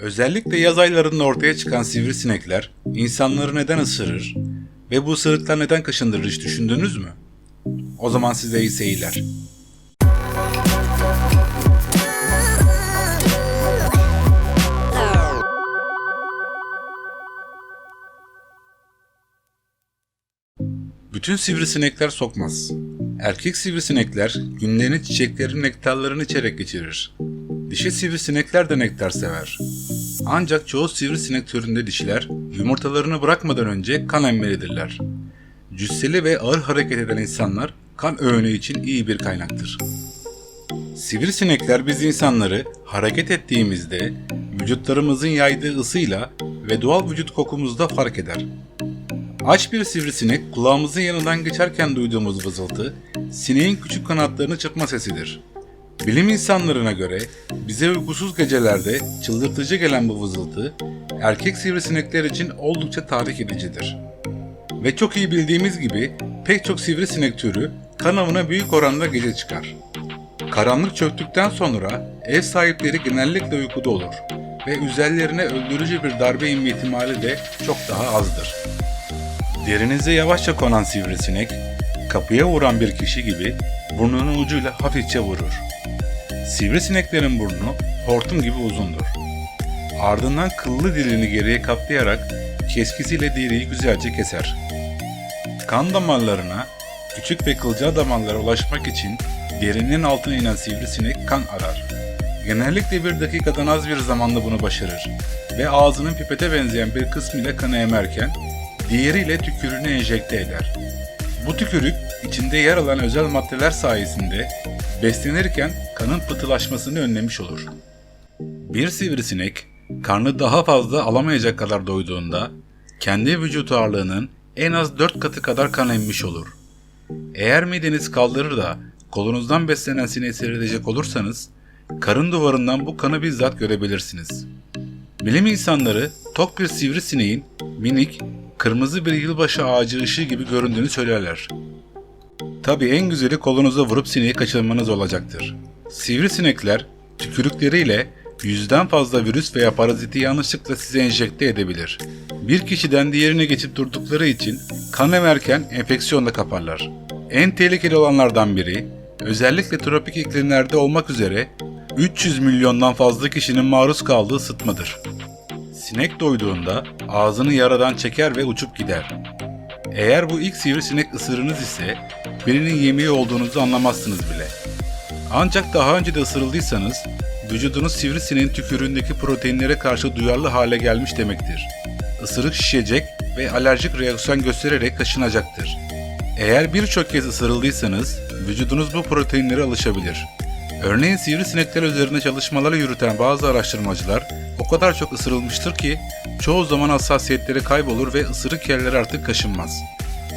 Özellikle yaz aylarında ortaya çıkan sivrisinekler insanları neden ısırır ve bu ısırıklar neden kaşındırır hiç düşündünüz mü? O zaman size iyi seyirler. Bütün sivrisinekler sokmaz. Erkek sivrisinekler günlerini çiçeklerin nektarlarını içerek geçirir. Dişi sivrisinekler de nektar sever. Ancak çoğu sivrisinek türünde dişiler yumurtalarını bırakmadan önce kan emmelidirler. Cüsseli ve ağır hareket eden insanlar kan öğünü için iyi bir kaynaktır. Sivrisinekler biz insanları hareket ettiğimizde vücutlarımızın yaydığı ısıyla ve doğal vücut kokumuzda fark eder. Aç bir sivrisinek kulağımızın yanından geçerken duyduğumuz vızıltı, sineğin küçük kanatlarını çırpma sesidir. Bilim insanlarına göre bize uykusuz gecelerde çıldırtıcı gelen bu vızıltı, erkek sivrisinekler için oldukça tahrik edicidir. Ve çok iyi bildiğimiz gibi pek çok sivrisinek türü kan avına büyük oranda gece çıkar. Karanlık çöktükten sonra ev sahipleri genellikle uykuda olur ve üzerlerine öldürücü bir darbe inme ihtimali de çok daha azdır. Derinize yavaşça konan sivrisinek, kapıya vuran bir kişi gibi burnunun ucuyla hafifçe vurur. Sivrisineklerin burnu hortum gibi uzundur. Ardından kıllı dilini geriye katlayarak keskisiyle deriyi güzelce keser. Kan damarlarına, küçük ve kılcal damarlara ulaşmak için derinin altına inen sivrisinek kan arar. Genellikle bir dakikadan az bir zamanda bunu başarır ve ağzının pipete benzeyen bir kısmıyla kanı emerken diğeriyle tükürüğünü enjekte eder. Bu tükürük içinde yer alan özel maddeler sayesinde beslenirken kanın pıhtılaşmasını önlemiş olur. Bir sivrisinek karnı daha fazla alamayacak kadar doyduğunda kendi vücut ağırlığının en az 4 katı kadar kan emmiş olur. Eğer mideniz kaldırır da kolunuzdan beslenen sineği seyredecek olursanız karın duvarından bu kanı bizzat görebilirsiniz. Bilim insanları tok bir sivrisineğin minik, kırmızı bir yılbaşı ağacı ışığı gibi göründüğünü söylerler. Tabi en güzeli kolunuza vurup sineği kaçırmanız olacaktır. Sivrisinekler tükürükleriyle yüzden fazla virüs veya paraziti yanlışlıkla size enjekte edebilir. Bir kişiden diğerine geçip durdukları için kan emerken enfeksiyonla kaparlar. En tehlikeli olanlardan biri, özellikle tropik iklimlerde olmak üzere 300 milyondan fazla kişinin maruz kaldığı sıtmadır. Sinek doyduğunda ağzını yaradan çeker ve uçup gider. Eğer bu ilk sivrisinek ısırınız ise birinin yemeği olduğunuzu anlamazsınız bile. Ancak daha önce de ısırıldıysanız vücudunuz sivrisineğin tükürüğündeki proteinlere karşı duyarlı hale gelmiş demektir. Isırık şişecek ve alerjik reaksiyon göstererek kaşınacaktır. Eğer birçok kez ısırıldıysanız vücudunuz bu proteinlere alışabilir. Örneğin sivrisinekler üzerinde çalışmaları yürüten bazı araştırmacılar o kadar çok ısırılmıştır ki çoğu zaman hassasiyetleri kaybolur ve ısırık yerleri artık kaşınmaz.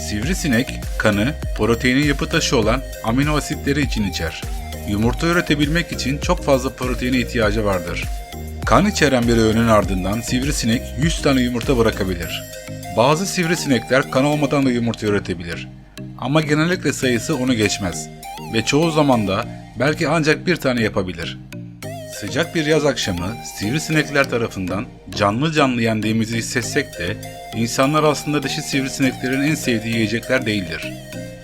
Sivrisinek, kanı, proteinin yapı taşı olan amino asitleri için içer. Yumurta üretebilmek için çok fazla proteine ihtiyacı vardır. Kan içeren bir öğünün ardından sivrisinek 100 tane yumurta bırakabilir. Bazı sivrisinekler kan olmadan da yumurta üretebilir. Ama genellikle sayısı onu geçmez ve çoğu zaman da belki ancak bir tane yapabilir. Sıcak bir yaz akşamı sivrisinekler tarafından canlı canlı yendiğimizi hissetsek de insanlar aslında dişi sivrisineklerin en sevdiği yiyecekler değildir.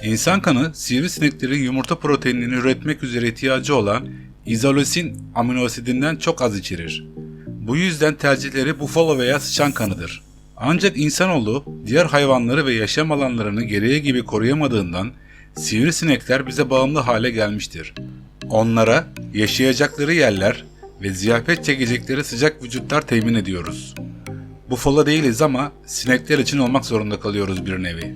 İnsan kanı sivrisineklerin yumurta proteinini üretmek üzere ihtiyacı olan izolosin amino asidinden çok az içerir. Bu yüzden tercihleri bufalo veya sıçan kanıdır. Ancak insanoğlu diğer hayvanları ve yaşam alanlarını gereği gibi koruyamadığından sivrisinekler bize bağımlı hale gelmiştir. Onlara yaşayacakları yerler ve ziyafet çekecekleri sıcak vücutlar temin ediyoruz. Bufalo değiliz ama sinekler için olmak zorunda kalıyoruz bir nevi.